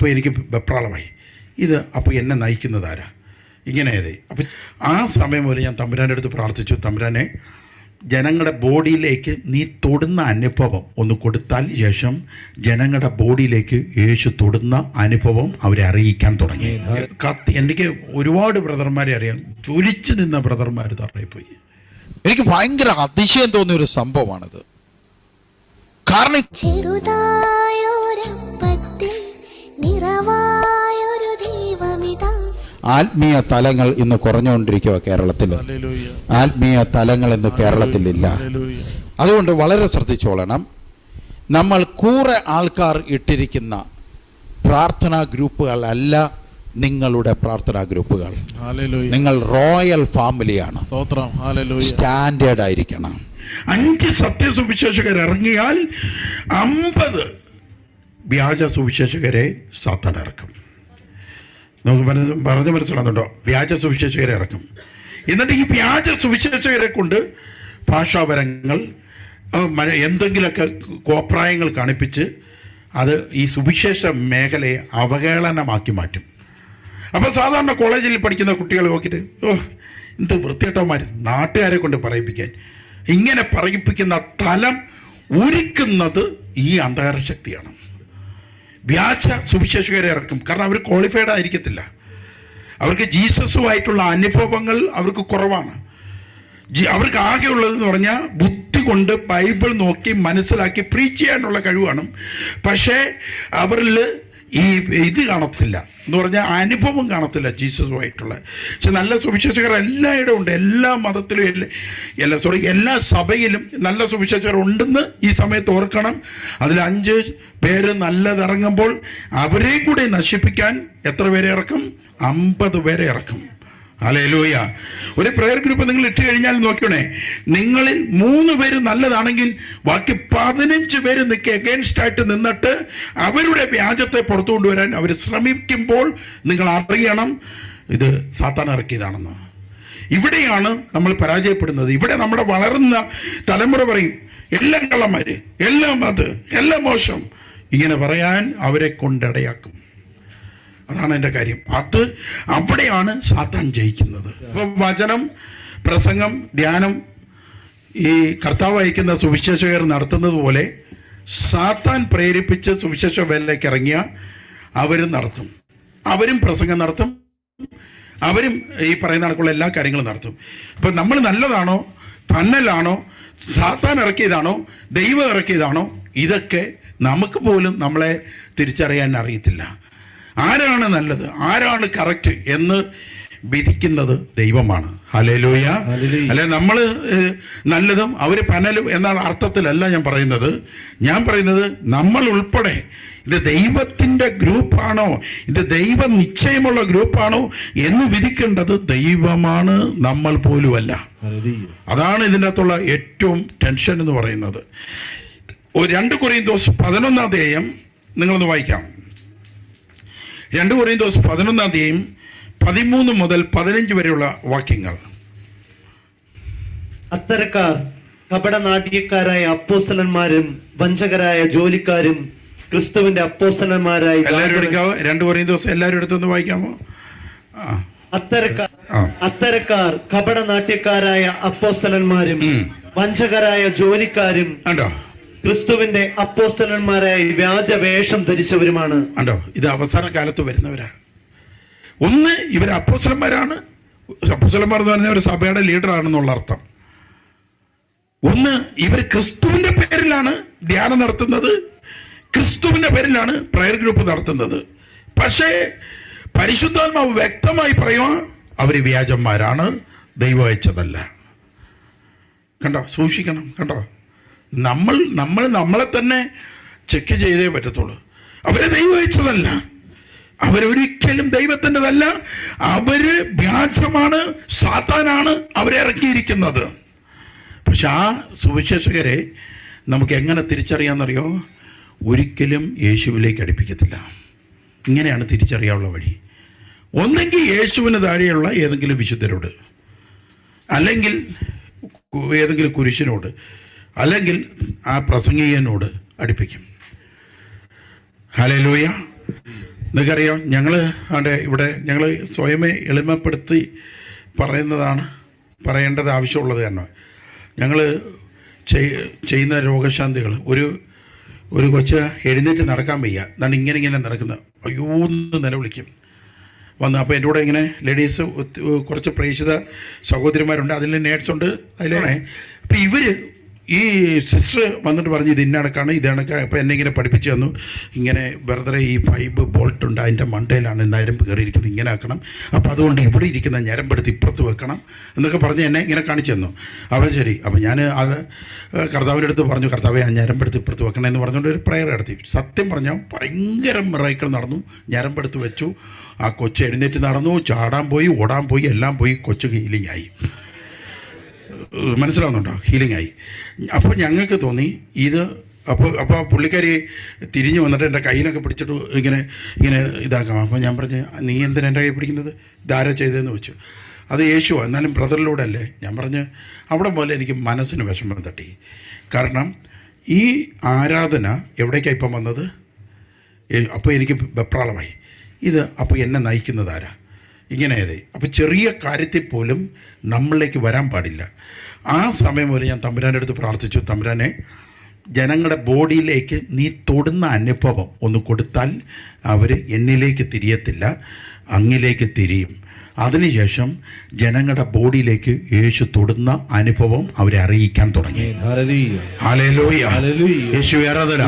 അപ്പോൾ എനിക്ക് വെപ്രാളമായി. ഇത് അപ്പോൾ എന്നെ നയിക്കുന്നത് ആരാ? ഇങ്ങനെ ഏതേ അപ്പം ആ സമയം മുതൽ ഞാൻ തമ്പുരാന്റെ അടുത്ത് പ്രാർത്ഥിച്ചു. തമ്പുരാനെ ജനങ്ങളുടെ ബോഡിയിലേക്ക് നീ തൊടുന്ന അനുഭവം ഒന്ന് കൊടുത്താൽ ശേഷം ജനങ്ങളുടെ ബോഡിയിലേക്ക് യേശു തൊടുന്ന അനുഭവം അവരെ അറിയിക്കാൻ തുടങ്ങി. കത്ത് എനിക്ക് ഒരുപാട് ബ്രദർമാരെ അറിയാം. ചൊലിച്ചു നിന്ന ബ്രദർമാർ തറയിപ്പോയി എനിക്ക് ഭയങ്കര അതിശയം തോന്നിയ ഒരു സംഭവമാണിത്. കാരണം ആത്മീയ തലങ്ങൾ ഇന്ന് കുറഞ്ഞുകൊണ്ടിരിക്കുക കേരളത്തിൽ ആത്മീയ തലങ്ങൾ ഇന്ന് കേരളത്തിലില്ല. അതുകൊണ്ട് വളരെ ശ്രദ്ധിച്ചോളണം. നമ്മൾ കൂറെ ആൾക്കാർ ഇട്ടിരിക്കുന്ന പ്രാർത്ഥനാ ഗ്രൂപ്പുകളല്ല നിങ്ങളുടെ പ്രാർത്ഥനാ ഗ്രൂപ്പുകൾ. നിങ്ങൾ റോയൽ ഫാമിലിയാണ്. സ്റ്റാൻഡേർഡ് ആയിരിക്കണം അഞ്ച് സത്യസുവിശേഷകർ ഇറങ്ങിയാൽ അമ്പത് വ്യാജ സുവിശേഷകരെ സാത്താൻ ഇറക്കും. നമുക്ക് മനസ്സ് പറഞ്ഞ് മനസ്സിലാകുന്നുണ്ടോ? വ്യാജ സുവിശേഷകരെ ഇറക്കും. എന്നിട്ട് ഈ വ്യാജ സുവിശേഷകരെ കൊണ്ട് ഭാഷാപരങ്ങൾ എന്തെങ്കിലുമൊക്കെ കോപ്രായങ്ങൾ കാണിപ്പിച്ച് അത് ഈ സുവിശേഷ മേഖലയെ അവഹേളനമാക്കി മാറ്റും. അപ്പോൾ സാധാരണ കോളേജിൽ പഠിക്കുന്ന കുട്ടികൾ നോക്കിയിട്ട് ഓ എന്ത് വൃത്തിയേട്ടന്മാർ നാട്ടുകാരെ കൊണ്ട് പറയിപ്പിക്കാൻ. ഇങ്ങനെ പറയിപ്പിക്കുന്ന തലം ഒരുക്കുന്നത് ഈ അന്ധകാര ശക്തിയാണ്. വ്യാജ സുവിശേഷകരെ ഇറക്കും. കാരണം അവർ ക്വാളിഫൈഡ് ആയിരിക്കത്തില്ല. അവർക്ക് ജീസസുമായിട്ടുള്ള അനുഭവങ്ങൾ അവർക്ക് കുറവാണ്. ജി അവർക്ക് ആകെ ഉള്ളതെന്ന് പറഞ്ഞാൽ ബുദ്ധി കൊണ്ട് ബൈബിൾ നോക്കി മനസ്സിലാക്കി പ്രീച്ച് ചെയ്യാനുള്ള കഴിവാണ്. പക്ഷേ അവരിൽ ഈ ഇത് കാണത്തില്ല. എന്ന് പറഞ്ഞാൽ അനുഭവം കാണത്തില്ല ജീസസുമായിട്ടുള്ള. പക്ഷെ നല്ല സുവിശേഷകർ എല്ലായിടവും ഉണ്ട്. എല്ലാ മതത്തിലും എല്ലാ എല്ലാ സോറി എല്ലാ സഭയിലും നല്ല സുവിശേഷകർ ഉണ്ടെന്ന് ഈ സമയത്ത് ഓർക്കണം. അതിൽ അഞ്ച് പേര് നല്ലതിറങ്ങുമ്പോൾ അവരെയും കൂടി നശിപ്പിക്കാൻ എത്ര പേരെ ഇറക്കും? അമ്പത് പേരെ ഇറക്കും. അലലൂയ ഒരു പ്രെയർ ഗ്രൂപ്പ് നിങ്ങൾ ഇട്ട് കഴിഞ്ഞാൽ നോക്കണേ നിങ്ങളിൽ മൂന്ന് പേര് നല്ലതാണെങ്കിൽ ബാക്കി പതിനഞ്ച് പേര് നിൽക്കുക എഗൻസ്റ്റ് ആയിട്ട് നിന്നിട്ട് അവരുടെ വ്യാജത്തെ പുറത്തു കൊണ്ടുവരാൻ അവർ ശ്രമിക്കുമ്പോൾ നിങ്ങൾ അറിയണം ഇത് സാത്താൻ ഇറക്കിയതാണെന്ന്. ഇവിടെയാണ് നമ്മൾ പരാജയപ്പെടുന്നത്. ഇവിടെ നമ്മുടെ വളർന്ന തലമുറ പറയും എല്ലാം കള്ളന്മാർ എല്ലാം അത് എല്ലാം മോശം. ഇങ്ങനെ പറയാൻ അവരെ കൊണ്ടിടയാക്കും. അതാണ് എന്റെ കാര്യം. അത് അവിടെയാണ് സാത്താൻ ജയിക്കുന്നത്. അപ്പം വചനം പ്രസംഗം ധ്യാനം ഈ കർത്താവ് അയക്കുന്ന സുവിശേഷകർ നടത്തുന്നത് പോലെ സാത്താൻ പ്രേരിപ്പിച്ച് സുവിശേഷ വേലയ്ക്ക് ഇറങ്ങിയ അവരും നടത്തും. അവരും പ്രസംഗം നടത്തും. അവരും ഈ പറയുന്ന കണക്കുള്ള എല്ലാ കാര്യങ്ങളും നടത്തും. ഇപ്പം നമ്മൾ നല്ലതാണോ? തന്നലാണോ? സാത്താൻ ഇറക്കിയതാണോ? ദൈവം ഇറക്കിയതാണോ? ഇതൊക്കെ നമുക്ക് പോലും നമ്മളെ തിരിച്ചറിയാൻ അറിയത്തില്ല. ആരാണ് നല്ലത്? ആരാണ് കറക്റ്റ് എന്ന് വിധിക്കുന്നത് ദൈവമാണ്. ഹലേലൂയ അല്ലെ നമ്മൾ നല്ലതും അവർ പനലും എന്ന അർത്ഥത്തിലല്ല ഞാൻ പറയുന്നത്. ഞാൻ പറയുന്നത് നമ്മൾ ഉൾപ്പെടെ ഇത് ദൈവത്തിന്റെ ഗ്രൂപ്പാണോ? ഇത് ദൈവ നിശ്ചയമുള്ള ഗ്രൂപ്പാണോ എന്ന് വിധിക്കേണ്ടത് ദൈവമാണ് നമ്മൾ പോലുമല്ല. അതാണ് ഇതിന്റെ അകത്തുള്ള ഏറ്റവും ടെൻഷൻ എന്ന് പറയുന്നത്. ഒരു രണ്ട് കൊറിയന്തോസ് പതിനൊന്നാം ദേയം നിങ്ങളൊന്ന് വായിക്കാം. രണ്ട് ദിവസം പതിനൊന്നാം തീയതിയും പതിമൂന്ന് മുതൽ പതിനഞ്ച് വരെയുള്ള വാക്യങ്ങൾ. അത്തരക്കാർ കപടനാട്യക്കാരായ അപ്പോസ്തലന്മാരും വഞ്ചകരായ ജോലിക്കാരും ക്രിസ്തുവിന്റെ അപ്പോസ്തലന്മാരായി എല്ലാവരും എടുക്കാവോ? രണ്ട് കൊറിയന്തോസ് എല്ലാവരും എടുത്തൊന്ന് വായിക്കാമോ? അത്തരക്കാർ. അത്തരക്കാർ കപടനാട്യക്കാരായ അപ്പോസ്തലന്മാരും വഞ്ചകരായ ജോലിക്കാരും ഉണ്ടോ ക്രിസ്തുവിന്റെ അപ്പോസ്തലന്മാരായി വ്യാജവേഷം ധരിച്ചവരുമാണ്. അണ്ടോ ഇത് അവസാന കാലത്ത് വരുന്നവരാ ഒന്ന് ഇവർ അപ്പോസ്തലന്മാരാണ്. അപ്പോസ്തലന്മാർ എന്ന് പറഞ്ഞാൽ ഒരു സഭയുടെ ലീഡറാണെന്നുള്ള അർത്ഥം. ഒന്ന് ഇവർ ക്രിസ്തുവിന്റെ പേരിലാണ് ധ്യാനം നടത്തുന്നത്. ക്രിസ്തുവിന്റെ പേരിലാണ് പ്രയർ ഗ്രൂപ്പ് നടത്തുന്നത്. പക്ഷേ പരിശുദ്ധാത്മാവ് വ്യക്തമായി പറയുക അവർ വ്യാജന്മാരാണ്. ദൈവം അയച്ചതല്ല. കണ്ടോ? സൂക്ഷിക്കണം. കണ്ടോ? നമ്മൾ നമ്മൾ നമ്മളെ തന്നെ ചെക്ക് ചെയ്തേ പറ്റത്തുള്ളൂ. അവരെ ദൈവം അയച്ചതല്ല. അവരൊരിക്കലും ദൈവത്തിന്റെതല്ല. അവർ വ്യാജമാണ് സാത്താനാണ് അവരെ ഇറക്കിയിരിക്കുന്നത്. പക്ഷെ ആ സുവിശേഷകരെ നമുക്ക് എങ്ങനെ തിരിച്ചറിയാമെന്നറിയോ? ഒരിക്കലും യേശുവിലേക്ക് അടുപ്പിക്കത്തില്ല. ഇങ്ങനെയാണ് തിരിച്ചറിയാനുള്ള വഴി. ഒന്നെങ്കിൽ യേശുവിന് താഴെയുള്ള ഏതെങ്കിലും വിശുദ്ധരോട് അല്ലെങ്കിൽ ഏതെങ്കിലും കുരിശിനോട് അല്ലെങ്കിൽ ആ പ്രസംഗികനോട് അടുപ്പിക്കും. ഹലലൂയ നിങ്ങൾക്കറിയാം ഞങ്ങൾ അവിടെ ഇവിടെ ഞങ്ങൾ സ്വയമേ എളിമപ്പെടുത്തി പറയുന്നതാണ് പറയേണ്ടത് ആവശ്യമുള്ളത് തന്നെ. ഞങ്ങൾ ചെയ്യുന്ന രോഗശാന്തികൾ ഒരു ഒരു കൊച്ച് എഴുന്നേറ്റ് നടക്കാൻ വയ്യ. എന്നാണ് ഇങ്ങനെ ഇങ്ങനെ നടക്കുന്നത്. അയ്യോ എന്ന് നിലവിളിക്കും. വന്ന് അപ്പോൾ എന്റെ കൂടെ ഇങ്ങനെ ലേഡീസ് കുറച്ച് പ്രേക്ഷിത സഹോദരിമാരുണ്ട്. അതിൽ നേഴ്സുണ്ട് അതിലാണ് അപ്പോൾ ഇവർ ഈ സിസ്റ്റർ വന്നിട്ട് പറഞ്ഞു ഇത് ഇന്നടക്കാണ് ഇത് കണക്ക് അപ്പോൾ എന്നെ ഇങ്ങനെ പഠിപ്പിച്ച് തന്നു. ഇങ്ങനെ വെറുതെ ഈ ഫൈബ് ബോൾട്ട് ഉണ്ട് അതിന്റെ മണ്ടയിലാണ് എന്തായാലും കയറിയിരിക്കുന്നത് ഇങ്ങനെ ആക്കണം. അപ്പോൾ അതുകൊണ്ട് ഇവിടെ ഇരിക്കുന്ന ഞരമ്പെടുത്ത് ഇപ്പുറത്ത് വെക്കണം എന്നൊക്കെ പറഞ്ഞ് എന്നെ ഇങ്ങനെ കാണിച്ചു തന്നു. അപ്പോൾ ശരി അപ്പോൾ ഞാൻ അത് കർത്താവിന്റെ അടുത്ത് പറഞ്ഞു കർത്താവെ ആ ഞരമ്പെടുത്ത് ഇപ്പുറത്ത് വെക്കണം എന്ന് പറഞ്ഞുകൊണ്ട് ഒരു പ്രയർ നടത്തി. സത്യം പറഞ്ഞാൽ ഭയങ്കര മിറൈക്കൾ നടന്നു. ഞരമ്പെടുത്ത് വെച്ചു. ആ കൊച്ചു എഴുന്നേറ്റ് നടന്നു. ചാടാൻ പോയി ഓടാൻ പോയി എല്ലാം പോയി കൊച്ചു ഹീലിംഗ് ആയി. മനസ്സിലാവുന്നുണ്ടോ? ഹീലിംഗ് ആയി. അപ്പോൾ ഞങ്ങൾക്ക് തോന്നി ഇത് അപ്പോൾ അപ്പോൾ പുള്ളിക്കാരി തിരിഞ്ഞു വന്നിട്ട് എന്റെ കയ്യിലൊക്കെ പിടിച്ചിട്ട് ഇങ്ങനെ ഇങ്ങനെ ഇതാക്കാം. അപ്പോൾ ഞാൻ പറഞ്ഞു നീ എന്തിനാ എന്റെ കൈ പിടിക്കുന്നത്? ഇതാരാ ചെയ്തതെന്ന് വെച്ചു അത് യേശുവാ. എന്നാലും ബ്രദറിലൂടെ അല്ലേ? ഞാൻ പറഞ്ഞ് അവിടെ പോലെ എനിക്ക് മനസ്സിന് വിഷമം തട്ടി. കാരണം ഈ ആരാധന എവിടേക്കാണ് ഇപ്പം വന്നത്? അപ്പോൾ എനിക്ക് വെപ്രാളമായി. ഇത് അപ്പോൾ എന്നെ നയിക്കുന്നത് ആരാ? ഇങ്ങനെ അതെ. അപ്പോൾ ചെറിയ കാര്യത്തിൽ പോലും നമ്മളിലേക്ക് വരാൻ പാടില്ല. ആ സമയം വരെ ഞാൻ തമ്പുരാന്റെ അടുത്ത് പ്രാർത്ഥിച്ചു. തമ്പുരാനെ ജനങ്ങളുടെ ബോഡിയിലേക്ക് നീ തൊടുന്ന അനുഭവം ഒന്ന് കൊടുത്താൽ അവർ എന്നിലേക്ക് തിരിയത്തില്ല അങ്ങിലേക്ക് തിരിയും. അതിനുശേഷം ജനങ്ങളുടെ ബോഡിയിലേക്ക് യേശു തൊടുന്ന അനുഭവം അവരെ അറിയിക്കാൻ തുടങ്ങി. യേശു ആരാധന.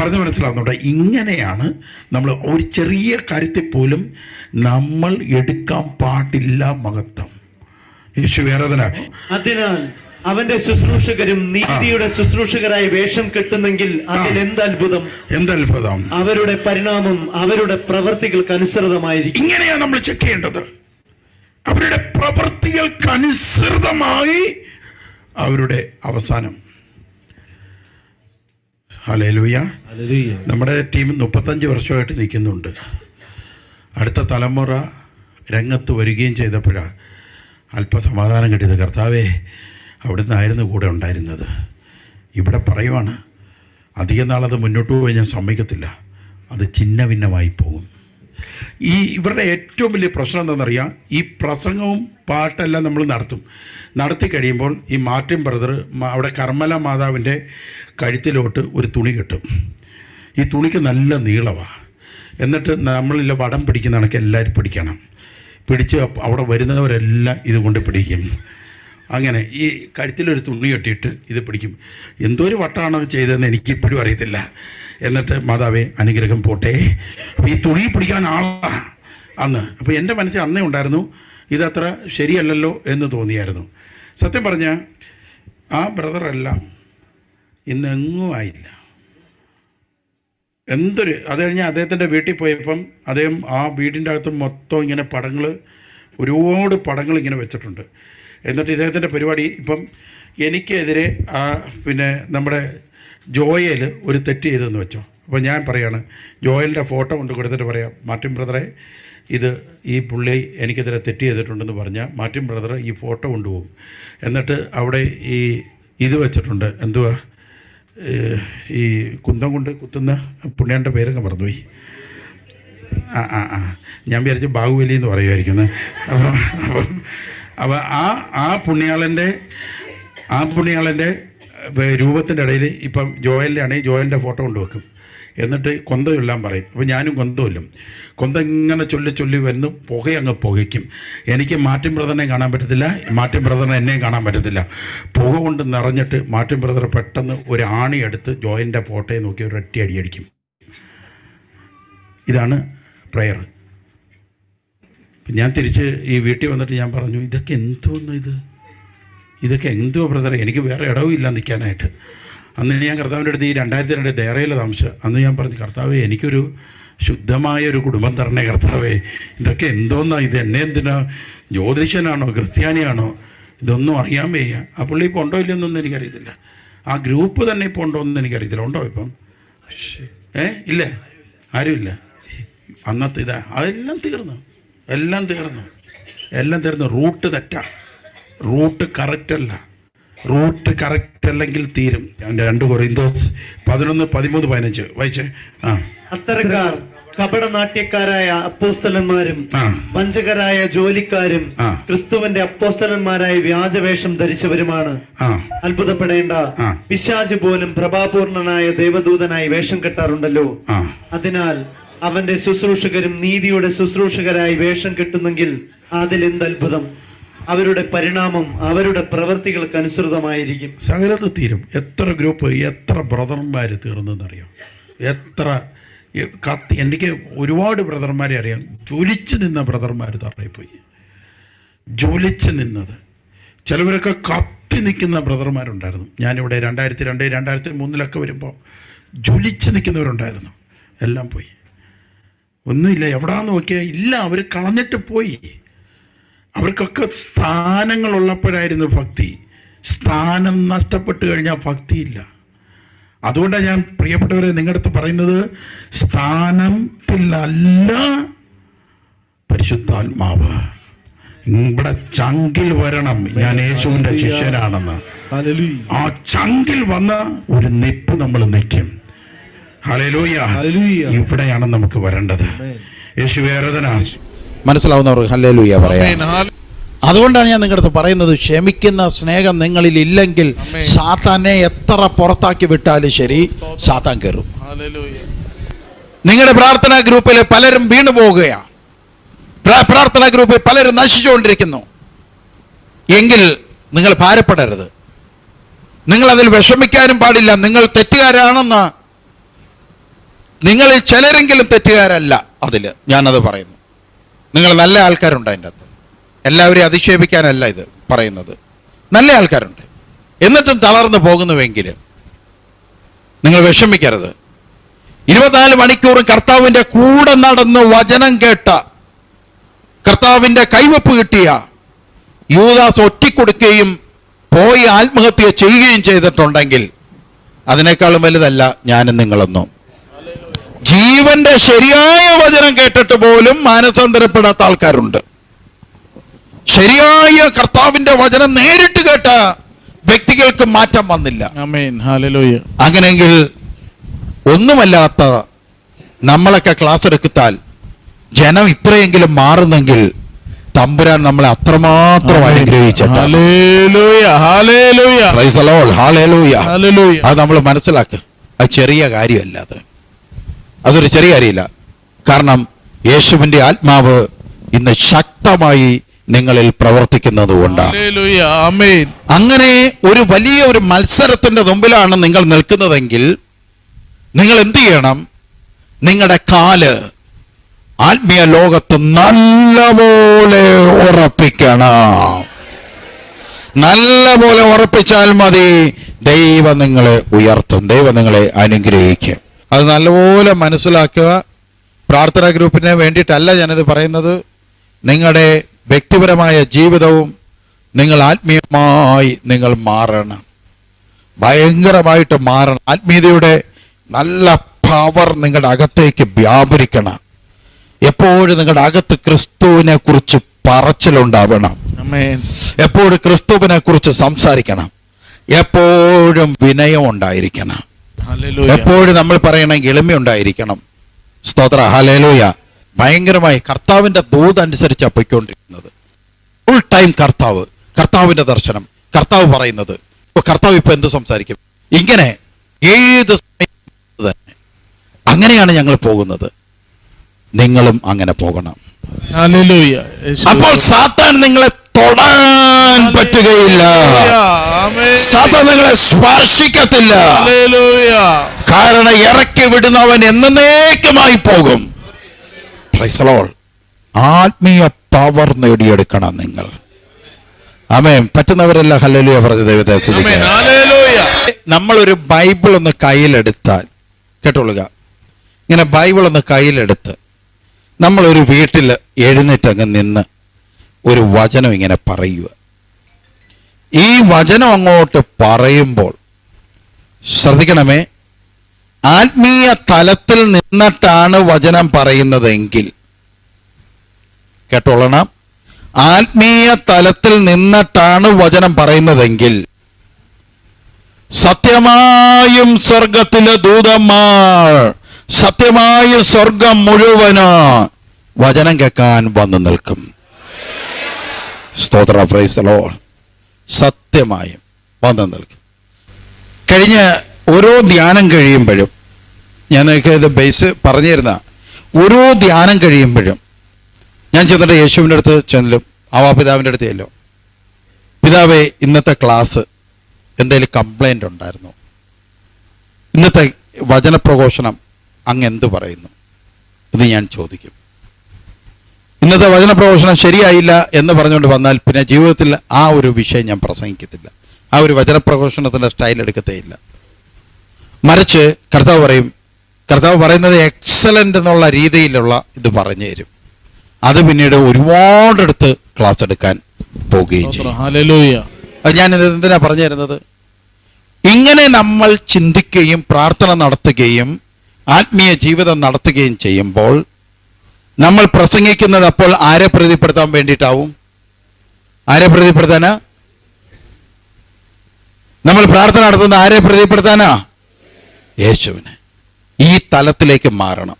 പറഞ്ഞു മനസ്സിലാവുന്നുണ്ട്? ഇങ്ങനെയാണ് നമ്മൾ ഒരു ചെറിയ കാര്യത്തിൽ പോലും നമ്മൾ എടുക്കാൻ പാടില്ല മഹത്വം. യേശു ആരാധന അതിനാൽ അവന്റെ ശുശ്രൂഷകരും നീതിയുടെ ശുശ്രൂഷകരായി വേഷം കെട്ടുന്നെങ്കിൽ അതിൽ എന്ത് അത്ഭുതം എന്തത്ഭുതം? അവരുടെ പരിണാമം അവരുടെ പ്രവർത്തികൾക്ക് അനുസൃതമായിരിക്കും. ഇങ്ങനെയാണ് നമ്മൾ ചെക്ക് ചെയ്യേണ്ടത്. അവരുടെ പ്രവൃത്തികൾക്ക് അനുസൃതമായി അവരുടെ അവസാനം. ഹലേലൂയ നമ്മുടെ ടീം മുപ്പത്തഞ്ച് വർഷമായിട്ട് നിൽക്കുന്നുണ്ട്. അടുത്ത തലമുറ രംഗത്ത് വരികയും ചെയ്തപ്പോഴാണ് അല്പസമാധാനം കിട്ടിയത് കർത്താവേ അവിടുന്ന് ആയിരുന്നു കൂടെ ഉണ്ടായിരുന്നത്. ഇവിടെ പറയുവാണ് അധികം നാളത് മുന്നോട്ട് പോയി ഞാൻ സമ്മതിക്കത്തില്ല. അത് ചിന്ന ഭിന്നമായി പോകും. ഈ ഇവരുടെ ഏറ്റവും വലിയ പ്രശ്നം എന്താണെന്നറിയാം? ഈ പ്രസംഗവും പാട്ടെല്ലാം നമ്മൾ നടത്തും. നടത്തി കഴിയുമ്പോൾ ഈ മാർട്ടിൻ ബ്രദർ അവിടെ കർമ്മല മാതാവിന്റെ കഴുത്തിലോട്ട് ഒരു തുണി കെട്ടും. ഈ തുണിക്ക് നല്ല നീളമാണ് എന്നിട്ട് നമ്മളില്ല വടം പിടിക്കുന്ന കണക്ക് എല്ലാവരും പിടിക്കണം. പിടിച്ച് അവിടെ വരുന്നവരെല്ലാം ഇത് കൊണ്ട് പിടിക്കും. അങ്ങനെ ഈ കഴുത്തിലൊരു തുണി കെട്ടിയിട്ട് ഇത് പിടിക്കും. എന്തോ ഒരു വട്ടമാണ് അത് ചെയ്തതെന്ന് എനിക്കിപ്പോഴും അറിയത്തില്ല. എന്നിട്ട് മാതാവേ അനുഗ്രഹം പോട്ടെ. ഈ തുണി പിടിക്കാൻ ആളാ അന്ന്. അപ്പോൾ എന്റെ മനസ്സിൽ അന്നേ ഉണ്ടായിരുന്നു ഇതത്ര ശരിയല്ലല്ലോ എന്ന് തോന്നിയായിരുന്നു. സത്യം പറഞ്ഞാൽ ആ ബ്രദറെല്ലാം ഇന്നെങ്ങും ആയില്ല. എന്തൊരു അത് കഴിഞ്ഞ് അദ്ദേഹത്തിന്റെ വീട്ടിൽ പോയപ്പം അദ്ദേഹം ആ വീടിന്റെ അകത്ത് മൊത്തം ഇങ്ങനെ പടങ്ങൾ ഒരുപാട് പടങ്ങൾ ഇങ്ങനെ വെച്ചിട്ടുണ്ട്. എന്നിട്ട് ഇദ്ദേഹത്തിന്റെ പരിപാടി ഇപ്പം എനിക്കെതിരെ ആ പിന്നെ നമ്മുടെ ജോയൽ ഒരു തെറ്റ് ചെയ്തെന്ന് വെച്ചോ. അപ്പോൾ ഞാൻ പറയാണ് ജോയലിന്റെ ഫോട്ടോ കൊണ്ട് കൊടുത്തിട്ട് പറയാം മാർട്ടിൻ ബ്രദറെ ഇത് ഈ പുള്ളി എനിക്കെതിരെ തെറ്റ് ചെയ്തിട്ടുണ്ടെന്ന് പറഞ്ഞാൽ മാർട്ടിൻ ബ്രദർ ഈ ഫോട്ടോ കൊണ്ടുപോകും. എന്നിട്ട് അവിടെ ഈ ഇത് വെച്ചിട്ടുണ്ട് എന്തുവാ? ഈ കുന്തം കൊണ്ട് കുത്തുന്ന പുണ്യാന്റെ പേരൊക്കെ മറന്നുപോയി. ആ ആ ആ. ഞാൻ വിചാരിച്ചു ബാഹുബലി എന്ന് പറയുമായിരിക്കുന്നത് അപ്പം ആ ആ പുണ്യാളന്റെ ആ പുണ്യാളന്റെ രൂപത്തിന്റെ ഇടയിൽ ഇപ്പം ജോയലിന്റെ ആണെങ്കിൽ ജോയലിന്റെ ഫോട്ടോ കൊണ്ട് വെക്കും എന്നിട്ട് കൊന്ത ചൊല്ലാൻ പറയും. അപ്പോൾ ഞാനും കൊന്ത കൊന്ത ഇങ്ങനെ ചൊല്ലി ചൊല്ലി വരുന്നു പുക അങ്ങ് പുകയ്ക്കും. എനിക്ക് മാറ്റിൻ ബ്രദറിനെ കാണാൻ പറ്റത്തില്ല മാറ്റിൻ ബ്രദറിനെ എന്നെയും കാണാൻ പറ്റത്തില്ല. പുക കൊണ്ട് നിറഞ്ഞിട്ട് മാറ്റിൻ ബ്രദർ പെട്ടെന്ന് ഒരു ആണി എടുത്ത് ജോയിന്റെ ഫോട്ടോയെ നോക്കി ഒരു ഒറ്റ അടിയടിക്കും ഇതാണ് പ്രയർ. ഞാൻ തിരിച്ച് ഈ വീട്ടിൽ വന്നിട്ട് ഞാൻ പറഞ്ഞു ഇതൊക്കെ എന്തോന്നു ഇത്? ഇതൊക്കെ എന്തോ ബ്രദറെ? എനിക്ക് വേറെ ഇടവും ഇല്ല നിൽക്കാനായിട്ട്. അന്ന് ഞാൻ കർത്താവിന്റെ അടുത്ത് ഈ രണ്ടായിരത്തി രണ്ട് ദേറയിലെ താമസം അന്ന് ഞാൻ പറഞ്ഞു കർത്താവേ എനിക്കൊരു ശുദ്ധമായ ഒരു കുടുംബം തരണേ കർത്താവേ. ഇതൊക്കെ എന്തോന്നാ? ഇത് എന്നെ എന്തിനാ? ജ്യോതിഷനാണോ? ക്രിസ്ത്യാനിയാണോ? ഇതൊന്നും അറിയാൻ വയ്യ. ആ പുള്ളി ഇപ്പോൾ ഉണ്ടോ ഇല്ലെന്നൊന്നും എനിക്കറിയത്തില്ല. ആ ഗ്രൂപ്പ് തന്നെ ഇപ്പോൾ ഉണ്ടോ എന്ന് എനിക്കറിയത്തില്ല. ഉണ്ടോ ഇപ്പം? ഏ? ഇല്ല. ആരുമില്ല? അന്നത്തെ ഇതാ അതെല്ലാം തീർന്നു. എല്ലാം തീർന്നു. എല്ലാം തീർന്നു. റൂട്ട് തെറ്റാ. റൂട്ട് കറക്റ്റ് അല്ല റൂട്ട് കറക്റ്റ് അല്ലെങ്കിൽ തീരും. രണ്ട് കൊറിന്തോസ്. പതിനൊന്ന് പതിമൂന്ന് പതിനഞ്ച്. വായിച്ചേ? ആ. അത്തരക്കാർ കപടനാട്യക്കാരായ അപ്പോസ്തലന്മാരും. വഞ്ചകരായ ജോലിക്കാരും ക്രിസ്തുവന്റെ അപ്പോസ്തലന്മാരായ വ്യാജവേഷം ധരിച്ചവരുമാണ്. അത്ഭുതപ്പെടേണ്ട. പിശാജ് പോലും പ്രഭാപൂർണനായ ദേവദൂതനായി വേഷം കെട്ടാറുണ്ടല്ലോ. അതിനാൽ അവന്റെ ശുശ്രൂഷകരും നീതിയുടെ ശുശ്രൂഷകരായി വേഷം കെട്ടുന്നെങ്കിൽ അതിൽ എന്ത് അത്ഭുതം അവരുടെ പരിണാമം അവരുടെ പ്രവൃത്തികൾക്ക് അനുസൃതമായിരിക്കും. സകലത്ത് തീരും. എത്ര ഗ്രൂപ്പ് എത്ര ബ്രദർമാർ തീർന്നെന്നറിയാം? എത്ര കത്ത് എനിക്ക് ഒരുപാട് ബ്രദർമാരെ അറിയാം. ജ്വലിച്ച് നിന്ന ബ്രദർമാർ തറയിപ്പോയി. ജ്വലിച്ച് നിന്നത്. ചിലവരൊക്കെ കത്തി നിൽക്കുന്ന ബ്രദർമാരുണ്ടായിരുന്നു. ഞാനിവിടെ രണ്ടായിരത്തി രണ്ട് രണ്ടായിരത്തി മൂന്നിലൊക്കെ വരുമ്പോൾ ജ്വലിച്ച് നിൽക്കുന്നവരുണ്ടായിരുന്നു. എല്ലാം പോയി. ഒന്നുമില്ല എവിടാന്ന് നോക്കിയാൽ ഇല്ല അവർ കളഞ്ഞിട്ട് പോയി. അവർക്കൊക്കെ സ്ഥാനങ്ങൾ ഉള്ളപ്പോഴായിരുന്നു ഭക്തി. സ്ഥാനം നഷ്ടപ്പെട്ടു കഴിഞ്ഞാൽ ഭക്തിയില്ല. അതുകൊണ്ടാണ് ഞാൻ പ്രിയപ്പെട്ടവരെ നിങ്ങളുടെ അടുത്ത് പറയുന്നത് സ്ഥാനത്തിലല്ല പരിശുദ്ധാത്മാവ്. ഇവിടെ ചങ്കിൽ വരണം. ഞാൻ യേശുവിന്റെ ശിഷ്യനാണെന്ന്. ആ ചങ്കിൽ വന്ന ഒരു നിപ്പ് നമ്മൾ നിൽക്കും. ഹലലൂയ ഇവിടെയാണ് നമുക്ക് വരേണ്ടത്. യേശു വേറതന മനസ്സിലാവുന്നവർ ഹല്ലേലൂയ പറയാം. പറയാ അതുകൊണ്ടാണ് ഞാൻ നിങ്ങളുടെ അടുത്ത് പറയുന്നത് ക്ഷമിക്കുന്ന സ്നേഹം നിങ്ങളിൽ ഇല്ലെങ്കിൽ സാത്താനെ എത്ര പുറത്താക്കി വിട്ടാലും ശരി സാത്താൻ കയറും. നിങ്ങളുടെ പ്രാർത്ഥനാ ഗ്രൂപ്പിൽ പലരും വീണു പോവുകയാണ് പ്രാർത്ഥനാ ഗ്രൂപ്പിൽ പലരും നശിച്ചുകൊണ്ടിരിക്കുന്നു. എങ്കിൽ നിങ്ങൾ ഭാരപ്പെടരുത്. നിങ്ങൾ അതിൽ വിഷമിക്കാനും പാടില്ല നിങ്ങൾ തെറ്റുകാരാണെന്ന്. നിങ്ങളിൽ ചിലരെങ്കിലും തെറ്റുകാരല്ല അതിൽ ഞാനത് പറയുന്നു. നിങ്ങൾ നല്ല ആൾക്കാരുണ്ട് അതിന്റെ അകത്ത്. എല്ലാവരെയും അധിക്ഷേപിക്കാനല്ല ഇത് പറയുന്നത്. നല്ല ആൾക്കാരുണ്ട്. എന്നിട്ടും തളർന്നു പോകുന്നുവെങ്കിൽ നിങ്ങൾ വിഷമിക്കരുത്. ഇരുപത്തിനാല് മണിക്കൂറും കർത്താവിന്റെ കൂടെ നടന്ന് വചനം കേട്ട കർത്താവിന്റെ കൈവപ്പ് കിട്ടിയ യൂദാസ് ഒറ്റിക്കൊടുക്കുകയും പോയി ആത്മഹത്യ ചെയ്യുകയും ചെയ്തിട്ടുണ്ടെങ്കിൽ അതിനേക്കാളും വലുതല്ല ഞാനും നിങ്ങളൊന്നും. ജീവന്റെ ശരിയായ വചനം കേട്ടിട്ട് പോലും മാനസാന്തരപ്പെടാത്ത ആൾക്കാരുണ്ട്. ശരിയായ കർത്താവിന്റെ വചനം നേരിട്ട് കേട്ട വ്യക്തികൾക്ക് മാറ്റം വന്നില്ല. അങ്ങനെയെങ്കിൽ ഒന്നുമല്ലാത്ത നമ്മളൊക്കെ ക്ലാസ് എടുക്കത്താൽ ജനം ഇത്രയെങ്കിലും മാറുന്നെങ്കിൽ തമ്പുരാൻ നമ്മളെ അത്രമാത്രം. ഹല്ലേലൂയ. അത് നമ്മൾ മനസ്സിലാക്കുക. അത് ചെറിയ കാര്യമല്ല അത്. അതൊരു ചെറിയ കാര്യമില്ല. കാരണം യേശുവിന്റെ ആത്മാവ് ഇന്ന് ശക്തമായി നിങ്ങളിൽ പ്രവർത്തിക്കുന്നത് കൊണ്ടാണ്. അങ്ങനെ ഒരു വലിയ ഒരു മത്സരത്തിന്റെ മുമ്പിലാണ് നിങ്ങൾ നിൽക്കുന്നതെങ്കിൽ നിങ്ങൾ എന്ത് ചെയ്യണം? നിങ്ങളുടെ കാൽ ആത്മീയ ലോകത്ത് നല്ലപോലെ ഉറപ്പിക്കണം. നല്ലപോലെ ഉറപ്പിച്ചാൽ മതി. ദൈവം നിങ്ങളെ ഉയർത്തും. ദൈവം നിങ്ങളെ അനുഗ്രഹിക്കും. അത് നല്ലപോലെ മനസ്സിലാക്കുക. പ്രാർത്ഥനാ ഗ്രൂപ്പിന് വേണ്ടിയിട്ടല്ല ഞാനിത് പറയുന്നത്. നിങ്ങളുടെ വ്യക്തിപരമായ ജീവിതവും നിങ്ങൾ ആത്മീയമായി നിങ്ങൾ മാറണം. ഭയങ്കരമായിട്ട് മാറണം. ആത്മീയതയുടെ നല്ല പവർ നിങ്ങളുടെ അകത്തേക്ക് വ്യാപരിക്കണം. എപ്പോഴും നിങ്ങളുടെ അകത്ത് ക്രിസ്തുവിനെ കുറിച്ച് പറച്ചിലുണ്ടാവണം. എപ്പോഴും ക്രിസ്തുവിനെ കുറിച്ച് സംസാരിക്കണം. എപ്പോഴും വിനയം ഉണ്ടായിരിക്കണം. എപ്പോഴും നമ്മൾ പറയണ എളിമയുണ്ടായിരിക്കണം സ്തോത്ര. ഹലേലൂയ ഭയങ്കരമായി കർത്താവിന്റെ ദൂത് അനുസരിച്ചാണ് പൊയ്ക്കൊണ്ടിരിക്കുന്നത് ഫുൾ ടൈം കർത്താവ്. കർത്താവിന്റെ ദർശനം. കർത്താവ് പറയുന്നത്. ഇപ്പൊ കർത്താവ് ഇപ്പൊ എന്ത് സംസാരിക്കും? ഇങ്ങനെ ഏത് തന്നെ. അങ്ങനെയാണ് ഞങ്ങൾ പോകുന്നത്. നിങ്ങളും അങ്ങനെ പോകണം. അപ്പോൾ സാത്താൻ നിങ്ങളെ തൊടാൻ പറ്റുകയില്ല. സാത്താൻ നിങ്ങളെ സ്പർശിക്കത്തില്ല. കാരണം ഇറക്കി വിടുന്നവൻ എന്നേക്കുമായി പോകും. ആത്മീയ പവർ നേടിയെടുക്കണം നിങ്ങൾ. ആമേ പറ്റുന്നവരല്ല ഹലലിയ പറഞ്ഞ ദൈവത്തെ. നമ്മളൊരു ബൈബിൾ ഒന്ന് കയ്യിലെടുത്താൽ കേട്ടോളുക. ഇങ്ങനെ ബൈബിൾ ഒന്ന് കയ്യിലെടുത്ത് നമ്മളൊരു വീട്ടിൽ എഴുന്നേറ്റങ്ങ് നിന്ന് ഒരു വചനം ഇങ്ങനെ പറയുക. ഈ വചനം അങ്ങോട്ട് പറയുമ്പോൾ ശ്രദ്ധിക്കണമേ ആത്മീയ തലത്തിൽ നിന്നിട്ടാണ് വചനം പറയുന്നതെങ്കിൽ കേട്ടോളണം ആത്മീയ തലത്തിൽ നിന്നിട്ടാണ് വചനം പറയുന്നതെങ്കിൽ സത്യമായും സ്വർഗത്തിലെ ദൂതന്മാർ സത്യമായ സ്വർഗം മുഴുവൻ വചനം കേൾക്കാൻ വന്നു നിൽക്കും. സ്തോത്ര. പ്രൈസ്തലോ സത്യമായും വന്നു നൽകി കഴിഞ്ഞ ഓരോ ധ്യാനം കഴിയുമ്പോഴും ഞാൻ നിങ്ങൾക്ക് ഇത് ബേസ് പറഞ്ഞിരുന്ന ഓരോ ധ്യാനം കഴിയുമ്പോഴും ഞാൻ ചെന്നിട്ട് യേശുവിന്റെ അടുത്ത് ചെല്ലും. ആവാപിതാവിന്റെ അടുത്ത് ചെല്ലോ. പിതാവേ ഇന്നത്തെ ക്ലാസ് എന്തെങ്കിലും കംപ്ലൈന്റ് ഉണ്ടായിരുന്നു? ഇന്നത്തെ വചനപ്രഘോഷണം അങ്ങ് എന്ത് പറയുന്നു? ഇത് ഞാൻ ചോദിക്കും. ഇന്നത്തെ വചനപ്രഘോഷണം ശരിയായില്ല എന്ന് പറഞ്ഞുകൊണ്ട് വന്നാൽ പിന്നെ ജീവിതത്തിൽ ആ ഒരു വിഷയം ഞാൻ പ്രസംഗിക്കത്തില്ല. ആ ഒരു വചനപ്രഘോഷണത്തിന്റെ സ്റ്റൈൽ എടുക്കത്തേയില്ല. മറിച്ച് കർത്താവ് പറയും കർത്താവ് പറയുന്നത് എക്സലന്റ് എന്നുള്ള രീതിയിലുള്ള ഇത് പറഞ്ഞു തരും. അത് പിന്നീട് ഒരുപാടെടുത്ത് ക്ലാസ് എടുക്കാൻ പോവുകയും ചെയ്യും. ഞാൻ അത് ഞാൻ എന്തിനാ പറഞ്ഞു തരുന്നത്? ഇങ്ങനെ നമ്മൾ ചിന്തിക്കുകയും പ്രാർത്ഥന നടത്തുകയും ആത്മീയ ജീവിതം നടത്തുകയും ചെയ്യുമ്പോൾ നമ്മൾ പ്രസംഗിക്കുന്നത് അപ്പോൾ ആരെ പ്രീതിപ്പെടുത്താൻ വേണ്ടിയിട്ടാവും? ആരെ പ്രീതിപ്പെടുത്താനാ? നമ്മൾ പ്രാർത്ഥന നടത്തുന്നത് ആരെ പ്രീതിപ്പെടുത്താനാ? യേശുവിനെ. ഈ തലത്തിലേക്ക് മാറണം.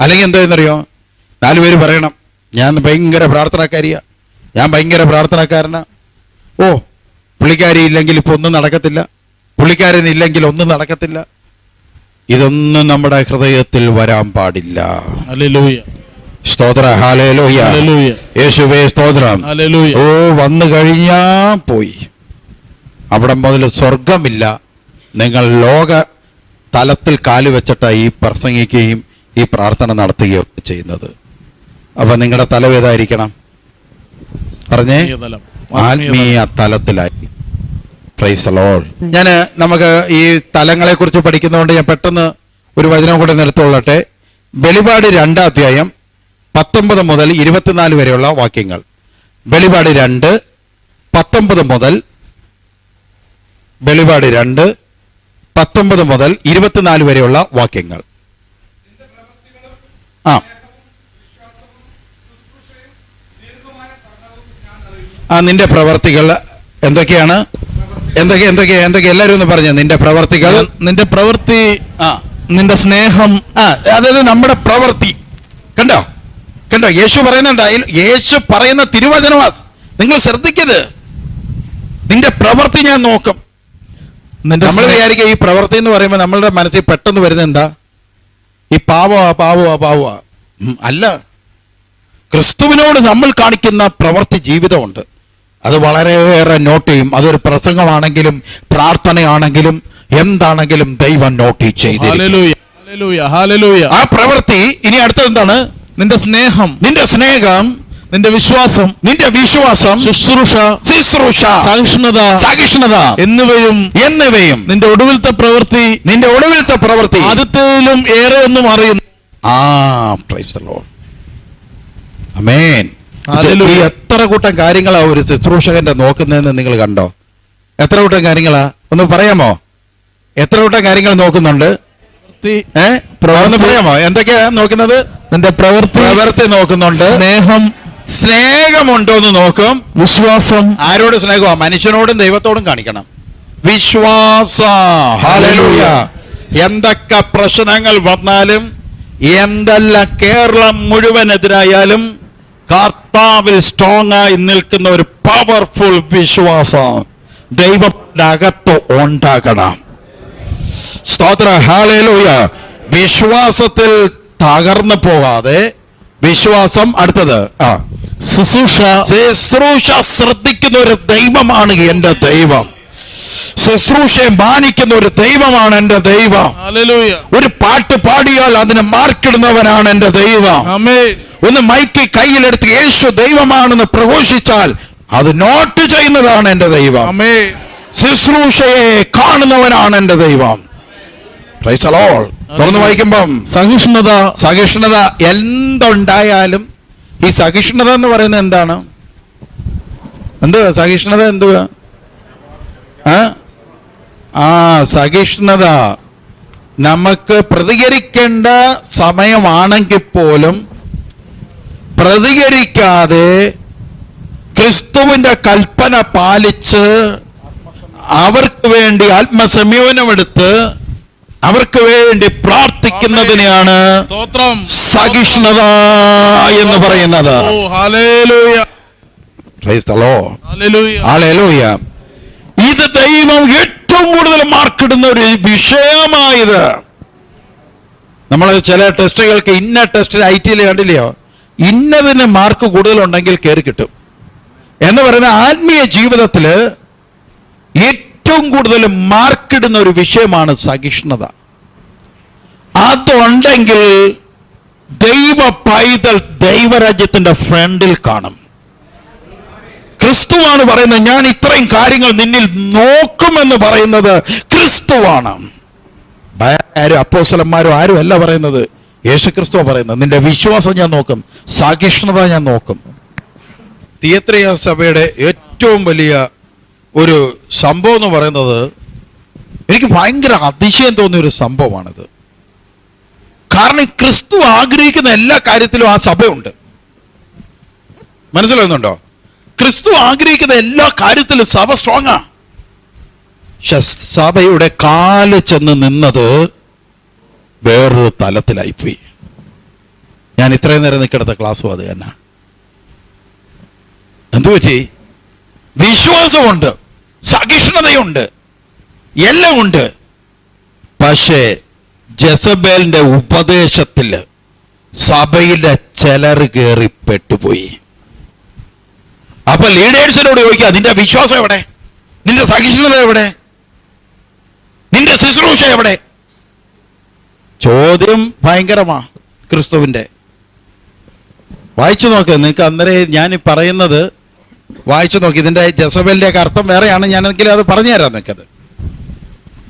അല്ലെങ്കിൽ എന്താണെന്നറിയോ നാല് പേര് പറയണം. ഞാൻ ഭയങ്കര പ്രാർത്ഥനക്കാരിയാ. ഞാൻ ഭയങ്കര പ്രാർത്ഥനക്കാരനാ. ഓ പുള്ളിക്കാരി ഇല്ലെങ്കിൽ ഇപ്പൊ ഒന്നും നടക്കത്തില്ല. പുള്ളിക്കാരൻ ഇല്ലെങ്കിൽ ഒന്നും നടക്കത്തില്ല. ഇതൊന്നും നമ്മുടെ ഹൃദയത്തിൽ വരാൻ പാടില്ല. സ്തോത്ര. ഹാലേലോയ യേശുവേ സ്തോത്രം. ഓ വന്നു കഴിഞ്ഞാ പോയി. അവിടെ മുതൽ സ്വർഗമില്ല നിങ്ങൾ ലോക തലത്തിൽ കാൽ വെച്ചിട്ട് ഈ പ്രസംഗിക്കുകയും ഈ പ്രാർത്ഥന നടത്തുകയും ചെയ്യുന്നത്. അപ്പൊ നിങ്ങളുടെ തലം ഏതായിരിക്കണം? പറഞ്ഞേ. ആത്മീയ തലത്തിലായി. ഞാൻ നമുക്ക് ഈ തലങ്ങളെ കുറിച്ച് പഠിക്കുന്നതുകൊണ്ട് ഞാൻ പെട്ടെന്ന് ഒരു വചനം കൂടെ നിർത്തുകൊള്ളട്ടെ വെളിപാട് രണ്ടാം അധ്യായം പത്തൊമ്പത് മുതൽ ഇരുപത്തിനാല് വരെയുള്ള വാക്യങ്ങൾ. വെളിപാട് രണ്ട് പത്തൊമ്പത് മുതൽ വെളിപാട് രണ്ട് പത്തൊമ്പത് മുതൽ ഇരുപത്തിനാല് വരെയുള്ള വാക്യങ്ങൾ. ആ. ആ നിന്റെ പ്രവർത്തികൾ എന്തൊക്കെയാണ്? എന്തൊക്കെ എന്തൊക്കെ എന്തൊക്കെ? എല്ലാവരും ഒന്ന് പറഞ്ഞു. നിന്റെ പ്രവർത്തികൾ. നിന്റെ പ്രവൃത്തി ആ. നിന്റെ സ്നേഹം. ആ അതായത് നമ്മുടെ പ്രവൃത്തി കണ്ടോ? കണ്ടോ യേശു പറയുന്നുണ്ട് അതിൽ യേശു പറയുന്ന തിരുവചനമാ നിങ്ങൾ ശ്രദ്ധിക്കത് നിന്റെ പ്രവൃത്തി ഞാൻ നോക്കും. നമ്മൾ വിചാരിക്കുക ഈ പ്രവൃത്തി എന്ന് പറയുമ്പോൾ നമ്മളുടെ മനസ്സിൽ പെട്ടെന്ന് വരുന്നത് എന്താ? ഈ പാവമാ പാവമാ ഉം, അല്ല. ക്രിസ്തുവിനോട് നമ്മൾ കാണിക്കുന്ന പ്രവൃത്തി ജീവിതമുണ്ട്. അത് വളരെയേറെ നോട്ട് ചെയ്യും. അതൊരു പ്രസംഗമാണെങ്കിലും പ്രാർത്ഥനയാണെങ്കിലും എന്താണെങ്കിലും ദൈവം നോട്ട് ചെയ്തു ആ പ്രവൃത്തി ഇനി അടുത്തത് എന്താണ്? നിന്റെ സ്നേഹം നിന്റെ സ്നേഹം നിന്റെ വിശ്വാസം നിന്റെ വിശ്വാസം ശുശ്രൂഷ ശുശ്രൂഷ സഹിഷ്ണുത സഹിഷ്ണുത എന്നിവയും എന്നിവയും നിന്റെ ഒടുവിലത്തെ പ്രവൃത്തി നിന്റെ ഒടുവിലത്തെ പ്രവൃത്തി ആദ്യത്തേതിലും ഏറെ ഒന്നും അറിയുന്നു. ആ പ്രൈസ് അമേൻ. ഈ എത്ര കൂട്ടം കാര്യങ്ങളാ ഒരു ശുശ്രൂഷകന്റെ നോക്കുന്നതെന്ന് നിങ്ങൾ കണ്ടോ? എത്ര കൂട്ടം കാര്യങ്ങളാ? ഒന്ന് പറയാമോ? എത്ര കൂട്ടം കാര്യങ്ങൾ നോക്കുന്നുണ്ട്? പ്രവൃത്തി, ഏ? പ്രവൃത്തി. ഒന്ന് പറയാമോ? എന്തൊക്കെയാ നോക്കുന്നത്? നിന്റെ പ്രവൃത്തി പ്രവൃത്തി നോക്കുന്നുണ്ട്. സ്നേഹം സ്നേഹമുണ്ടോ എന്ന് നോക്കും. വിശ്വാസം. ആരോട് സ്നേഹമാ മനുഷ്യനോടും ദൈവത്തോടും കാണിക്കണം. വിശ്വാസ. എന്തൊക്കെ പ്രശ്നങ്ങൾ വന്നാലും എന്തല്ല കേരളം മുഴുവൻ എതിരായാലും കർത്താവിൽ സ്ട്രോങ് ആയി നിൽക്കുന്ന ഒരു പവർഫുൾ വിശ്വാസം ദൈവത്തിന്റെ അകത്ത് ഉണ്ടാകണം. സ്തോത്ര. ഹാലേലൂയ വിശ്വാസത്തിൽ തകർന്നു പോകാതെ വിശ്വാസം അടുത്തത്. ആ. ശുശ്രൂഷ. ശുശ്രൂഷ ശ്രദ്ധിക്കുന്ന ഒരു ദൈവമാണ് എന്റെ ദൈവം. ശുശ്രൂഷയെ മാനിക്കുന്ന ഒരു ദൈവമാണ് എന്റെ ദൈവം. ഒരു പാട്ട് പാടിയാൽ അതിന് മാർക്കിടുന്നവനാണ് എന്റെ ദൈവം. ഒന്ന് മൈക്ക് കയ്യിലെടുത്ത് യേശു ദൈവമാണെന്ന് പ്രഘോഷിച്ചാൽ അത് നോട്ട് ചെയ്യുന്നതാണ് എന്റെ ദൈവം. ശുശ്രൂഷയെ കാണുന്നവനാണ് എന്റെ ദൈവം. തുറന്ന് വായിക്കുമ്പം സഹിഷ്ണുത. സഹിഷ്ണുത എന്തുണ്ടായാലും ഈ സഹിഷ്ണുത എന്ന് പറയുന്നത് എന്താണ്? എന്തുവാ സഹിഷ്ണുത എന്തുവാ? ആ? സഹിഷ്ണുത. നമുക്ക് പ്രതികരിക്കേണ്ട സമയമാണെങ്കിൽ പോലും പ്രതികരിക്കാതെ ക്രിസ്തുവിന്റെ കൽപ്പന പാലിച്ച് അവർക്ക് വേണ്ടി ആത്മസംയമനമെടുത്ത് അവർക്ക് വേണ്ടി പ്രാർത്ഥിക്കുന്നതിനെയാണ് സഹിഷ്ണുത എന്ന് പറയുന്നത്. ഇത് ദൈവം ഏറ്റവും കൂടുതൽ മാർക്കിടുന്ന ഒരു വിഷയമായത്. നമ്മൾ ചില ടെസ്റ്റുകൾക്ക് ഇന്ന ടെസ്റ്റിൽ ഐ ടിയിൽ കണ്ടില്ലയോ? ഇന്നതിന് മാർക്ക് കൂടുതലുണ്ടെങ്കിൽ കയറി കിട്ടും. എന്ന് പറയുന്ന ആത്മീയ ജീവിതത്തിൽ ഏറ്റവും കൂടുതൽ മാർക്കിടുന്ന ഒരു വിഷയമാണ് സഹിഷ്ണുത. അതുണ്ടെങ്കിൽ ദൈവ പൈതൽ ദൈവരാജ്യത്തിന്റെ ഫ്രണ്ടിൽ കാണും. ക്രിസ്തുവാണ് പറയുന്നത് ഞാൻ ഇത്രയും കാര്യങ്ങൾ നിന്നിൽ നോക്കുമെന്ന് പറയുന്നത് ക്രിസ്തുവാണ്. ആരും അപ്പോസലന്മാരും ആരും അല്ല പറയുന്നത് യേശു ക്രിസ്തു പറയുന്നത്. നിന്റെ വിശ്വാസം ഞാൻ നോക്കും സഹിഷ്ണുത ഞാൻ നോക്കും. തിയത്രയ സഭയുടെ ഏറ്റവും വലിയ ഒരു സംഭവം എന്ന് പറയുന്നത് എനിക്ക് ഭയങ്കര അതിശയം തോന്നിയ ഒരു സംഭവമാണിത്. കാരണം ക്രിസ്തു ആഗ്രഹിക്കുന്ന എല്ലാ കാര്യത്തിലും ആ സഭയുണ്ട്. മനസ്സിലാകുന്നുണ്ടോ? ക്രിസ്തു ആഗ്രഹിക്കുന്ന എല്ലാ കാര്യത്തിലും സഭ സ്ട്രോങ് ആ. സഭയുടെ കാൽ ചെന്ന് നിന്നത് വേറൊരു തലത്തിലായിപ്പോയി. ഞാൻ ഇത്രയും നേരം നിൽക്കടുത്ത ക്ലാസ്സും അത് തന്നെ എന്തു പറ്റി വിശ്വാസമുണ്ട്. സഹിഷ്ണുതയുണ്ട്. എല്ലാം ഉണ്ട് പക്ഷേ ജസബേലിന്റെ ഉപദേശത്തിൽ സഭയിലെ ചിലർ കയറി പെട്ടുപോയി. അപ്പൊ ലീഡേഴ്സിനോട് ചോദിക്കുക നിന്റെ വിശ്വാസം എവിടെ? നിന്റെ സഹിഷ്ണുത എവിടെ? നിന്റെ ശുശ്രൂഷ എവിടെ? ചോദ്യം ഭയങ്കരമാ ക്രിസ്തുവിന്റെ. വായിച്ചു നോക്ക് നിങ്ങൾക്ക് അന്നേരം ഞാൻ പറയുന്നത് വായിച്ചു നോക്കി. ഇതിന്റെ ജസബലിന്റെ ഒക്കെ അർത്ഥം വേറെയാണ്. ഞാനെങ്കിൽ അത് പറഞ്ഞു തരാം അത്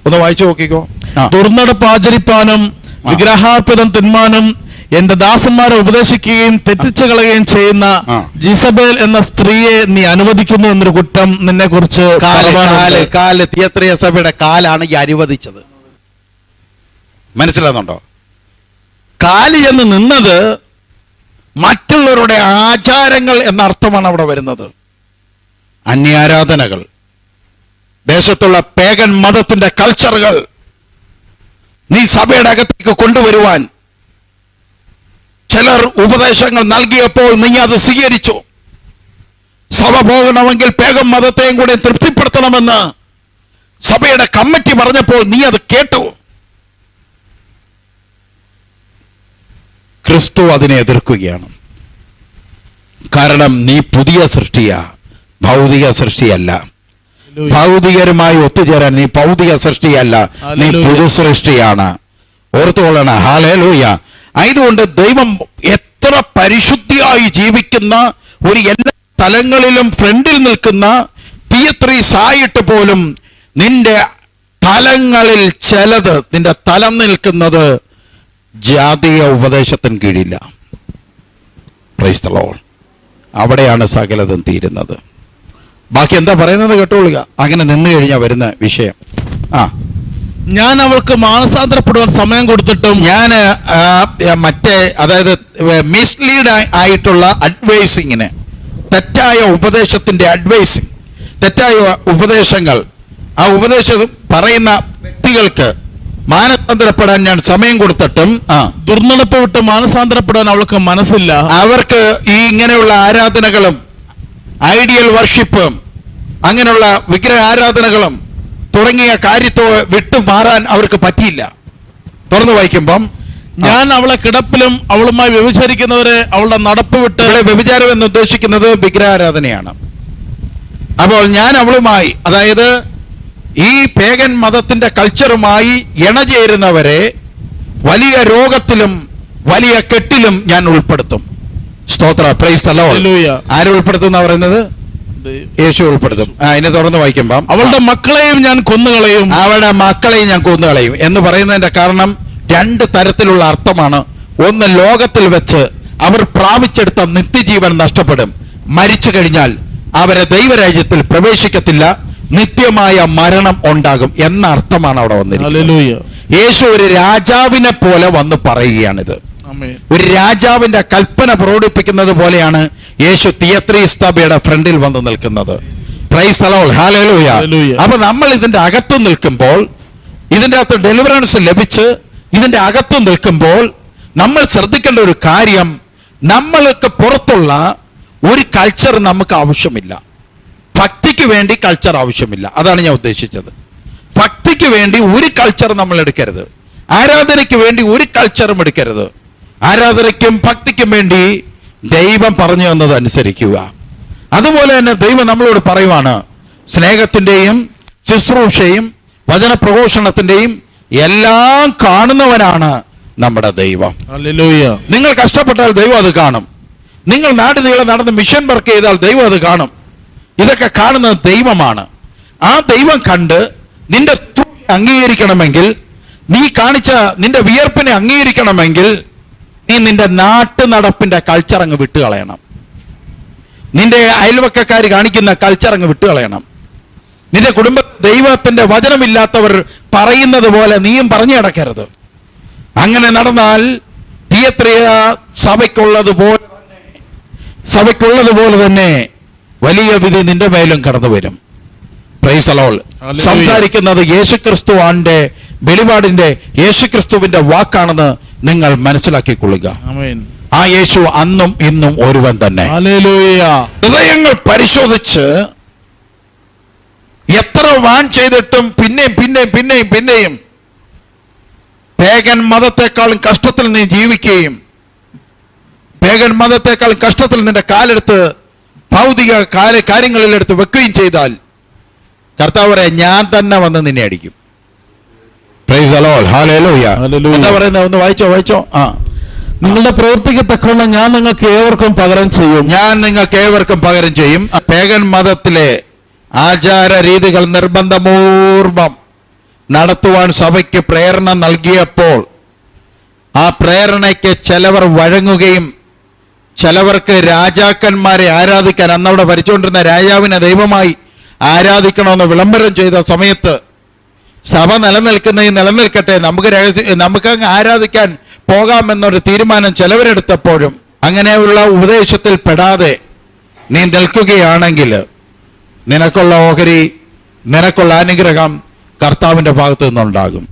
ഒന്ന് വായിച്ചു നോക്കിക്കോ. തുറന്നടപ്പ് ആചരിപ്പാനും. വിഗ്രഹാർപ്പിതം തിന്മാനും എന്റെ ദാസന്മാരെ ഉപദേശിക്കുകയും തെറ്റിച്ചു കളയുകയും ചെയ്യുന്ന ജിസബേൽ എന്ന സ്ത്രീയെ നീ അനുവദിക്കുന്നു എന്നൊരു കുറ്റം നിന്നെ കുറിച്ച് കാൽ കാലാണ് ഈ അനുവദിച്ചത്. മനസ്സിലാകുന്നുണ്ടോ? കാൽ എന്ന് നിന്നത് മറ്റുള്ളവരുടെ ആചാരങ്ങൾ എന്ന അർത്ഥമാണ് അവിടെ വരുന്നത്. അന്യാരാധനകൾ ദേശത്തുള്ള പേഗൻ മതത്തിന്റെ കൾച്ചറുകൾ നീ സഭയുടെ അകത്തേക്ക് കൊണ്ടുവരുവാൻ ചിലർ ഉപദേശങ്ങൾ നൽകിയപ്പോൾ നീ അത് സ്വീകരിച്ചു. സഭ പോകണമെങ്കിൽ പേഗം മതത്തെയും കൂടെ തൃപ്തിപ്പെടുത്തണമെന്ന് സഭയുടെ കമ്മിറ്റി പറഞ്ഞപ്പോൾ നീ അത് കേട്ടു. ക്രിസ്തു അതിനെ എതിർക്കുകയാണ്. കാരണം നീ പുതിയ സൃഷ്ടിയാ. ഭൗതിക സൃഷ്ടിയല്ല. ഭൗതികരുമായി ഒത്തുചേരാൻ നീ ഭൗതിക സൃഷ്ടിയല്ല നീ. പുതു സൃഷ്ടിയാണ് ഓർത്തുകൊള്ളണ. ഹാലേലൂയ ആയതുകൊണ്ട് ദൈവം എത്ര പരിശുദ്ധിയായി ജീവിക്കുന്ന ഒരു എല്ലാ തലങ്ങളിലും ഫ്രണ്ടിൽ നിൽക്കുന്ന തിയത്രീസ് ആയിട്ട് പോലും നിന്റെ തലങ്ങളിൽ ചിലത് നിന്റെ തലം നിൽക്കുന്നത് ജാതീയ ഉപദേശത്തിന് കീഴില്ല. ക്രൈസ്തളോൾ. അവിടെയാണ് സകലതും തീരുന്നത്. ബാക്കി എന്താ പറയുന്നത് കേട്ടോളുക. അങ്ങനെ നിന്നു കഴിഞ്ഞാൽ വരുന്ന വിഷയം. ആ. ഞാൻ അവൾക്ക് മാനസാന്തരപ്പെടുവാൻ സമയം കൊടുത്തിട്ടും ഞാൻ മറ്റേ അതായത് മിസ്ലീഡ് ആയിട്ടുള്ള അഡ്വൈസിങ്ങിന് തെറ്റായ ഉപദേശത്തിന്റെ അഡ്വൈസിങ് തെറ്റായ ഉപദേശങ്ങൾ ആ ഉപദേശം പറയുന്ന വ്യക്തികൾക്ക് മാനസാന്തരപ്പെടാൻ ഞാൻ സമയം കൊടുത്തിട്ടും ആ. ദുർനടപ്പ് വിട്ട് മാനസാന്തരപ്പെടാൻ അവൾക്ക് മനസ്സില്ല. അവർക്ക് ഈ ഇങ്ങനെയുള്ള ആരാധനകളും ഐഡിയൽ വർഷിപ്പ് അങ്ങനെയുള്ള വിഗ്രഹ ആരാധനകളും തുടങ്ങിയ കാര്യത്തോ വിട്ടു മാറാൻ അവർക്ക് പറ്റിയില്ല. തുറന്നു വായിക്കുമ്പം ഞാൻ അവളെ കിടപ്പിലും അവളുമായി വ്യഭിചരിക്കുന്നവരെ അവളുടെ നടപ്പ് വിട്ട് ഇവിടെ വ്യഭിചാരം എന്ന് ഉദ്ദേശിക്കുന്നത് വിഗ്രഹാരാധനയാണ് അപ്പോൾ ഞാൻ അവളുമായി അതായത് ഈ പേഗൻ മതത്തിന്റെ കൾച്ചറുമായി ഇണചേരുന്നവരെ വലിയ രോഗത്തിലും വലിയ കെട്ടിലും ഞാൻ ഉൾപ്പെടുത്തും. സ്തോത്ര. പ്രൈസ്. ആര് ഉൾപ്പെടുത്തുന്ന പറയുന്നത്? യേശു ഉൾപ്പെടുത്തും. ഇനി തുറന്ന് വായിക്കുമ്പം. അവളുടെ മക്കളെയും ഞാൻ കൊന്നുകളയും. അവളുടെ മക്കളെയും ഞാൻ കൊന്നുകളയും. എന്ന് പറയുന്നതിന്റെ കാരണം രണ്ട് തരത്തിലുള്ള അർത്ഥമാണ്. ഒന്ന് ലോകത്തിൽ വെച്ച് അവർ പ്രാപിച്ചെടുത്ത നിത്യജീവൻ നഷ്ടപ്പെടും. മരിച്ചു കഴിഞ്ഞാൽ അവരെ ദൈവരാജ്യത്തിൽ പ്രവേശിക്കത്തില്ല. നിത്യമായ മരണം ഉണ്ടാകും എന്ന അർത്ഥമാണ് അവിടെ വന്നിരിക്കുന്നത്. യേശു ഒരു രാജാവിനെ പോലെ വന്ന് പറയുകയാണിത്. ഒരു രാജാവിന്റെ കൽപ്പന പ്രകടിപ്പിക്കുന്നത് പോലെയാണ് യേശു തിയത്രി സഭയുടെ ഫ്രണ്ടിൽ വന്ന് നിൽക്കുന്നത്. പ്രൈസ് അലോൾ ഹാലൂയ Hallelujah. അപ്പൊ നമ്മൾ ഇതിന്റെ അകത്ത് നിൽക്കുമ്പോൾ ഇതിന്റെ അകത്ത് ഡെലിവറൻസ് ലഭിച്ച് ഇതിന്റെ അകത്ത് നിൽക്കുമ്പോൾ നമ്മൾ ശ്രദ്ധിക്കേണ്ട ഒരു കാര്യം നമ്മൾക്ക് പുറത്തുള്ള ഒരു കൾച്ചർ നമുക്ക് ആവശ്യമില്ല. ഭക്തിക്ക് വേണ്ടി കൾച്ചർ ആവശ്യമില്ല. അതാണ് ഞാൻ ഉദ്ദേശിച്ചത്. ഭക്തിക്ക് വേണ്ടി ഒരു കൾച്ചർ നമ്മൾ എടുക്കരുത്. ആരാധനയ്ക്ക് വേണ്ടി ഒരു കൾച്ചറും എടുക്കരുത്. ആരാധനയ്ക്കും ഭക്തിക്കും വേണ്ടി ദൈവം പറഞ്ഞു തന്നത് അനുസരിക്കുക. അതുപോലെ തന്നെ ദൈവം നമ്മളോട് പറയുവാണ് സ്നേഹത്തിന്റെയും ശുശ്രൂഷയും വചനപ്രഘോഷണത്തിന്റെയും എല്ലാം കാണുന്നവനാണ് നമ്മുടെ ദൈവം. നിങ്ങൾ കഷ്ടപ്പെട്ടാൽ ദൈവം അത് കാണും. നിങ്ങൾ നാട് നീളം നടന്ന് മിഷൻ വർക്ക് ചെയ്താൽ ദൈവം അത് കാണും. ഇതൊക്കെ കാണുന്നത് ദൈവമാണ്. ആ ദൈവം കണ്ട് നിന്റെ അംഗീകരിക്കണമെങ്കിൽ നീ കാണിച്ച നിന്റെ വിയർപ്പിനെ അംഗീകരിക്കണമെങ്കിൽ നീ നിന്റെ നാട്ടു നടപ്പിന്റെ കൾച്ചർ അങ്ങ് വിട്ടുകളയണം. നിന്റെ അയൽവക്കക്കാർ കാണിക്കുന്ന കൾച്ചർ അങ്ങ് വിട്ടുകളയണം. നിന്റെ കുടുംബ ദൈവത്തിന്റെ വചനമില്ലാത്തവർ പറയുന്നത് പോലെ നീയും പറഞ്ഞു കിടക്കരുത് അങ്ങനെ നടന്നാൽ തിയത്രിയ സഭയ്ക്കുള്ളത് പോലെ സഭയ്ക്കുള്ളത് പോലെ തന്നെ വലിയ വിധി നിന്റെ മേലും കടന്നു വരും. പ്രൈസലോൾ. സംസാരിക്കുന്നത് യേശുക്രിസ്തു ആന്റെ വെളിപാടിന്റെ യേശുക്രിസ്തുവിന്റെ വാക്കാണെന്ന് നിങ്ങൾ മനസ്സിലാക്കിക്കൊള്ളുക. ആ യേശു അന്നും ഇന്നും ഒരുവൻ തന്നെ. ഹൃദയങ്ങൾ പരിശോധിച്ച് എത്ര വാൻ ചെയ്തിട്ടും പിന്നെയും പിന്നെയും പിന്നെയും പിന്നെയും പേഗൻ മതത്തെക്കാളും കഷ്ടത്തിൽ നീ ജീവിക്കുകയും പേഗൻ മതത്തെക്കാളും കഷ്ടത്തിൽ നിന്റെ കാലെടുത്ത് ഭൗതിക കാര്യ കാര്യങ്ങളിലെടുത്ത് വെക്കുകയും ചെയ്താൽ കർത്താവരെ ഞാൻ തന്നെ വന്ന് നിന്നെ അടിക്കും. Price അലോൾ hallelujah Hallelujah. എന്താ പറയുന്നത്? ഒന്ന് വായിച്ചോ വായിച്ചോ. ആ. നിങ്ങളുടെ പ്രവൃത്തിക്ക് തക്കവണ്ണം ഞാൻ നിങ്ങൾക്ക് ഏവർക്കും പകരം ചെയ്യും. ഞാൻ നിങ്ങൾക്ക് ഏവർക്കും പകരം ചെയ്യും. പേഗൻ മതത്തിലെ ആചാര രീതികൾ നിർബന്ധപൂർവം നടത്തുവാൻ സഭയ്ക്ക് പ്രേരണ നൽകിയപ്പോൾ ആ പ്രേരണയ്ക്ക് ചിലവർ വഴങ്ങുകയും ചിലവർക്ക് രാജാക്കന്മാരെ ആരാധിക്കാൻ അന്നവിടെ ഭരിച്ചുകൊണ്ടിരുന്ന രാജാവിനെ ദൈവമായി ആരാധിക്കണമെന്ന് വിളംബരം ചെയ്ത സമയത്ത് സഭ നിലനിൽക്കുന്ന നിലനിൽക്കട്ടെ. നമുക്ക് രഹസ്യ നമുക്ക് അങ്ങ് ആരാധിക്കാൻ പോകാമെന്നൊരു തീരുമാനം ചിലവരെടുത്തപ്പോഴും അങ്ങനെയുള്ള ഉപദേശത്തിൽ പെടാതെ നീ നിൽക്കുകയാണെങ്കിൽ നിനക്കുള്ള ഓഹരി നിനക്കുള്ള അനുഗ്രഹം കർത്താവിന്റെ ഭാഗത്തു നിന്നുണ്ടാകും